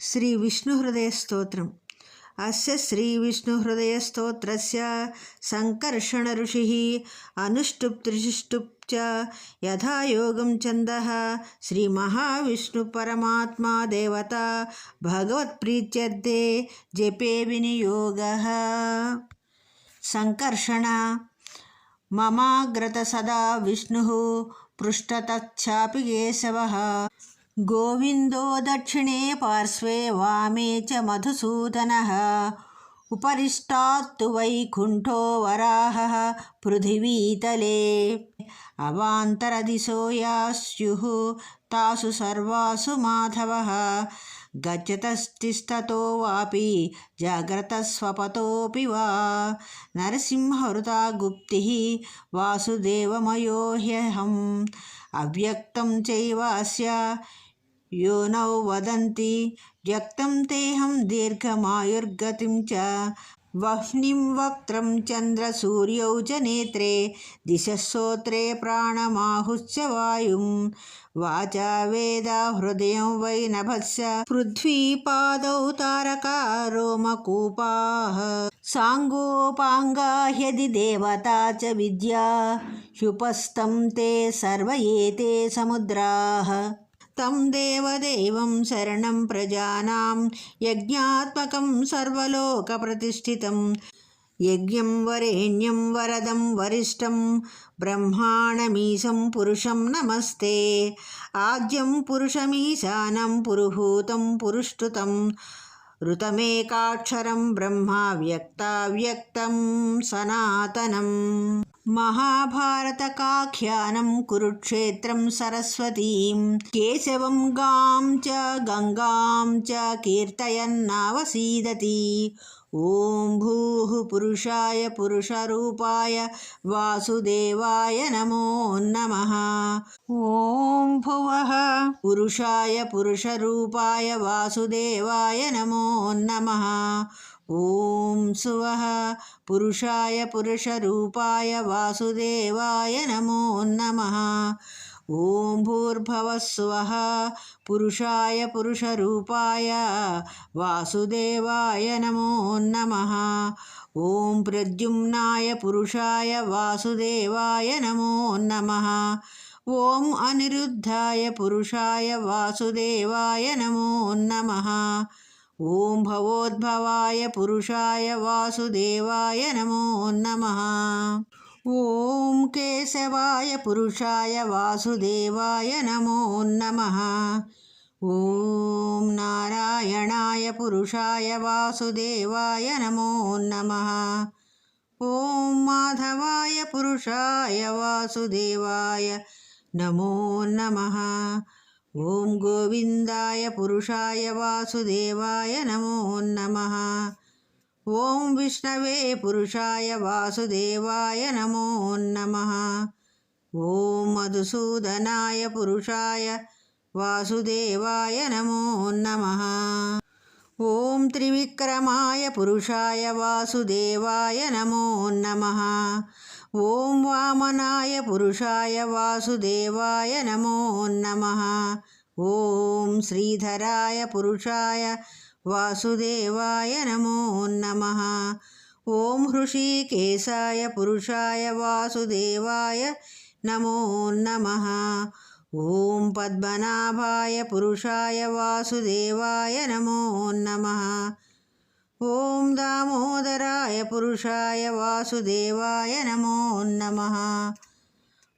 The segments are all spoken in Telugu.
శ్రీ విష్ణుహృదయ స్తోత్రం. అస్య శ్రీ విష్ణుహృదయస్తోత్రస్య సంకర్షణ ఋషి అనుష్టుప్త్రిష్టుప్ చ యథాయోగం ఛందః శ్రీ మహావిష్ణు పరమాత్మా దేవత భగవత్ప్రీత్యర్థే జపే వినియోగ. సంకర్షణ. మమాగ్రత సదా విష్ణు పృష్ఠతాపి కేశవ. గోవిందో దక్షిణే పార్శ్వే వామే చ మధుసూదనः. ఉపరిష్టాత్తు వైకుంఠో వరాహः. పృథివీతలే అవాంతరదిశో యాస్యుः తాసు సర్వాసు మాధవः. గచ్చతస్తిష్టతో వాపి జాగ్రత్త స్వపతోపి వా. నరసింహవృతా గుప్తి. వాసుదేవమయో హ్యహం అవ్యక్తం చైవాస్య. యోనౌ వదంతి వ్యక్తం తేహం దీర్ఘమాయుర్గతిం చ వహ్నిం వక్త్రం చంద్ర సూర్యౌ చ నేత్రే దిశశ్రోత్రే ప్రాణమాహుశ్చ వాయుం వాచా వేద హృదయం వై నభస్య పృథ్వీపాదౌ తారక రోమకూపా సాంగోపాంగా హ్యది దేవతా చ విద్యా హ్యుపస్తం తే సర్వ ఏతే సముద్రాः తం దేవదేవం శరణం ప్రజానాం యజ్ఞాత్మకం సర్వలోక ప్రతిష్ఠితం యజ్ఞం వరేణ్యం వరదం వరిష్టం బ్రహ్మాణమీశం పురుషం నమస్తే ఆద్యం పురుషమీశానం పురుహూతం పురుష్టుతం ఋతమేకాక్షరం బ్రహ్మ వ్యక్తావ్యక్తం సనాతనం महाभारतकाख्यानं कुरुक्षेत्रं सरस्वतीं केशवं गां च गङ्गां च कीर्तयन्नावसीदति ॐ भूः पुरुषाय पुरुषरूपाय वासुदेवाय नमो नमः ॐ भुवः पुरुषाय पुरुषरूपाय वासुदेवाय नमो नमः ఓం సువహ పురుషాయ పురుషరూపాయ వాసుదేవాయ నమో నమ. ఓం భూర్భవస్వహ పురుషాయ పురుషరూపాయ వాసుదేవాయ నమో నమ. ఓం ప్రద్యుమ్నాయ పురుషాయ వాసుదేవాయ నమో నమ. ఓం అనిరుద్ధాయ పురుషాయ వాసుదేవాయ నమో నమ. ఓం భవోద్భవాయ పురుషాయ వాసుదేవాయ నమో నమ ఓం కేశవాయ పురుషాయ వాసుదేవాయ నమో నమ ఓం నారాయణాయ పురుషాయ వాసుదేవాయ నమో నమ ఓం మాధవాయ పురుషాయ వాసుదేవాయ నమో నమ ఓం గోవిందాయ పురుషాయ వాసుదేవాయ నమో నమ. ఓం విష్ణవే పురుషాయ వాసుదేవాయ నమో నమ. ఓం మధుసూదనాయ పురుషాయ వాసుదేవాయ నమో నమ. ఓం త్రివిక్రమాయ పురుషాయ వాసుదేవాయ నమో నమ. ఓం వామనాయ పురుషాయ వాసుదేవాయ నమో నమ. ఓం శ్రీధరాయ పురుషాయ వాసుదేవాయ నమో నమ. ఓం హృషికేశాయ పురుషాయ వాసుదేవాయ నమో నమ. ఓం పద్మనాభాయ పురుషాయ వాసుదేవాయ నమో నమ. ఓం దామోదరాయ పురుషాయ వాసుదేవాయ నమో నమ.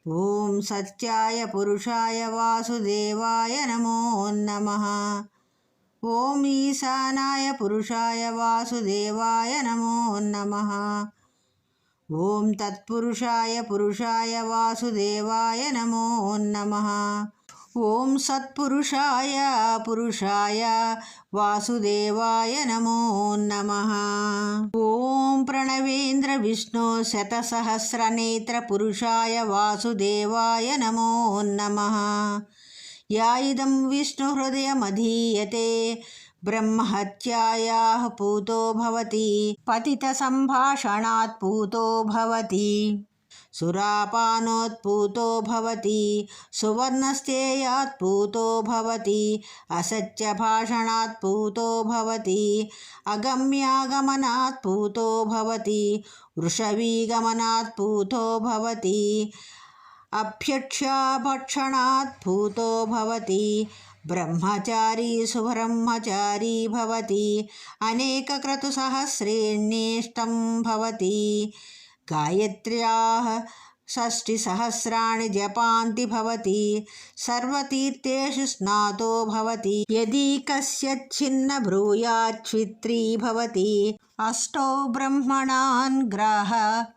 ఓం సత్యాయ పురుషాయ వాసుదేవాయ నమో నమ. ఓం ఈశానాయ పురుషాయ వాసుదేవాయ నమో నమ. ఓం తత్పురుషాయ పురుషాయ వాసుదేవాయ నమో నమ. ఓం సత్పురుషాయ పురుషాయ వాసుదేవాయ నమో నమ. ఓం ప్రణవేంద్ర విష్ణు శతసహస్రనేత్ర పురుషాయ వాసుదేవాయ నమో నమ. యా ఇదం విష్ణుహృదయమధీయతే బ్రహ్మహత్యాయా పూతో భవతి పతిత సంభాషణాత్ పూతో భవతి. సురాపానోత్పూతో భవతి సువర్ణస్థేయాత్ పూతో భవతి అసత్యభాషణాత్ పూతో భవతి అగమ్యాగమనాత్ పూతో భవతి వృషవీగమనాత్ పూతో భవతి అభ్యక్ష్యాభక్షణాత్ పూతో భవతి బ్రహ్మచారీ సుబ్రహ్మచారీ భవతి అనేకక్రతుసహస్రేణ్యేష్టం భవతి గాయత్ర్యాः షష్టిసహస్రాणि జపాంతి భవతి సర్వతీర్థేషు స్నాతో భవతి యది కస్యచ్చిన్న బ్రూయాచ్ఛిత్రీ భవతి అష్టౌ బ్రహ్మణాన్ గ్రాహ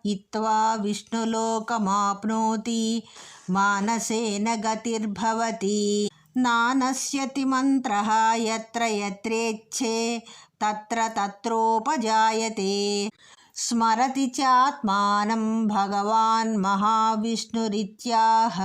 ఇత్వా విష్ణులోకమాప్నోతి మానసేన గతిర్భవతి నానశ్యతి మంత్రः యత్ర యత్రేచ్ఛే తత్ర తత్రోపజాయతే స్మరతి చాత్మానం భగవాన్ మహావిష్ణురిత్యాహ